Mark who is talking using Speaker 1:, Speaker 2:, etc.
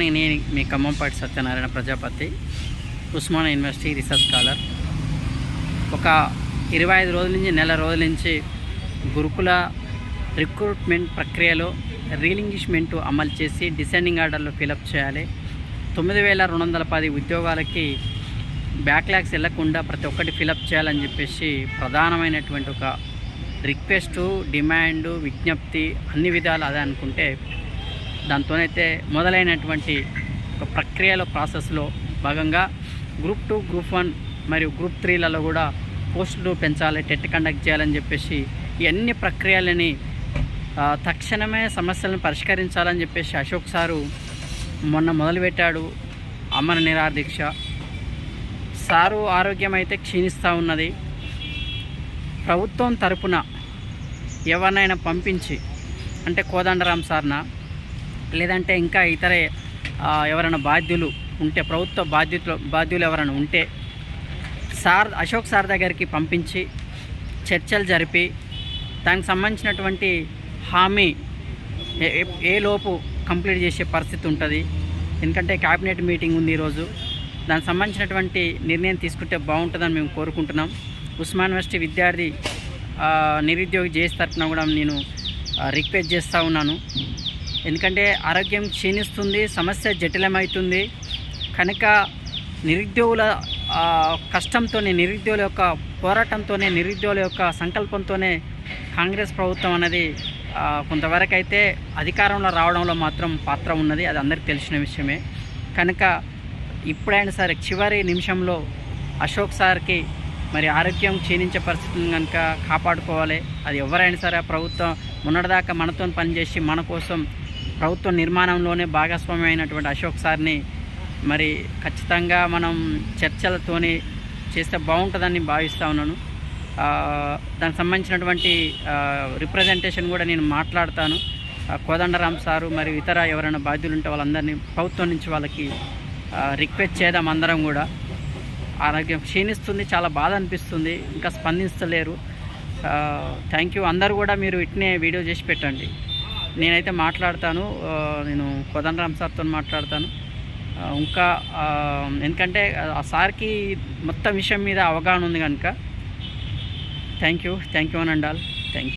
Speaker 1: Morning నేను మీ Khammampati Satyanarayana Prajapati Osmania university research scholar. ఒక ఇరవై ఐదు రోజుల నుంచి నెల రోజుల నుంచి గురుకుల రిక్రూట్మెంట్ ప్రక్రియలో రీలింగిష్మెంట్ అమలు చేసి డిసెండింగ్ ఆర్డర్లో ఫిలప్ చేయాలి. తొమ్మిది వేల రెండు వందల పది ఉద్యోగాలకి బ్యాక్లాగ్స్ వెళ్ళకుండా ప్రతి ఒక్కటి ఫిలప్ చేయాలని చెప్పేసి ప్రధానమైనటువంటి ఒక రిక్వెస్టు డిమాండ్ విజ్ఞప్తి అన్ని విధాలు అదే అనుకుంటే దాంతోనైతే మొదలైనటువంటి ఒక ప్రక్రియలో ప్రాసెస్లో భాగంగా గ్రూప్ టూ గ్రూప్ వన్ మరియు గ్రూప్ త్రీలలో కూడా పోస్టులు పెంచాలి టెట్ కండక్ట్ చేయాలని చెప్పేసి ఈ అన్ని ప్రక్రియలని తక్షణమే సమస్యలను పరిష్కరించాలని చెప్పేసి అశోక్ సారు మొన్న మొదలుపెట్టాడు. అమర నిరాదీక్ష. సారు ఆరోగ్యం అయితే క్షీణిస్తూ ఉన్నది. ప్రభుత్వం తరపున ఎవరినైనా పంపించి అంటే కోదండరాం సార్న లేదంటే ఇంకా ఇతర ఎవరైనా బాధ్యులు ఉంటే ప్రభుత్వ బాధ్యతలు బాధ్యులు ఎవరైనా ఉంటే సార్ అశోక్ సార్ దగ్గరికి పంపించి చర్చలు జరిపి దానికి సంబంధించినటువంటి హామీ ఏ- లోపు కంప్లీట్ చేసే పరిస్థితి ఉంటుంది. ఎందుకంటే క్యాబినెట్ మీటింగ్ ఉంది ఈరోజు. దానికి సంబంధించినటువంటి నిర్ణయం తీసుకుంటే బాగుంటుందని మేము కోరుకుంటున్నాం. ఉస్మాన్ యూనివర్సిటీ విద్యార్థి నిరుద్యోగి జేసి తరఫున కూడా నేను రిక్వెస్ట్ చేస్తూ ఉన్నాను. ఎందుకంటే ఆరోగ్యం క్షీణిస్తుంది సమస్య జటిలమవుతుంది. కనుక నిరుద్యోగుల కష్టంతోనే నిరుద్యోగుల యొక్క పోరాటంతోనే నిరుద్యోగుల యొక్క సంకల్పంతోనే కాంగ్రెస్ ప్రభుత్వం అనేది కొంతవరకు అయితే అధికారంలో రావడంలో మాత్రం పాత్ర ఉన్నది. అది అందరికీ తెలిసిన విషయమే. కనుక ఇప్పుడైనా సరే చివరి నిమిషంలో అశోక్ సార్కి మరి ఆరోగ్యం క్షీణించే పరిస్థితులను కనుక కాపాడుకోవాలి. అది ఎవరైనా సరే ఆ ప్రభుత్వం మొన్నటిదాకా మనతో పనిచేసి మన కోసం ప్రభుత్వ నిర్మాణంలోనే భాగస్వామ్యమైనటువంటి అయినటువంటి అశోక్ సార్ని మరి ఖచ్చితంగా మనం చర్చలతోనే చేస్తే బాగుంటుందని భావిస్తూ ఉన్నాను. దానికి సంబంధించినటువంటి రిప్రజెంటేషన్ కూడా నేను మాట్లాడతాను. కోదండరామ్ సారు మరియు ఇతర ఎవరైనా బాధ్యులు ఉంటే వాళ్ళందరినీ ప్రభుత్వం నుంచి వాళ్ళకి రిక్వెస్ట్ చేద్దాం అందరం కూడా. ఆరోగ్యం క్షీణిస్తుంది చాలా బాధ అనిపిస్తుంది ఇంకా స్పందిస్తలేరు థ్యాంక్ యూ అందరు కూడా మీరు ఇట్నే వీడియో చేసి పెట్టండి. నేనైతే మాట్లాడతాను నేను కోదండరామ్ సార్తో మాట్లాడతాను. ఇంకా ఎందుకంటే ఆ సార్కి మొత్తం విషయం మీద అవగాహన ఉంది కనుక. థ్యాంక్ యూ థ్యాంక్ యూ అని అండాలి థ్యాంక్ యూ.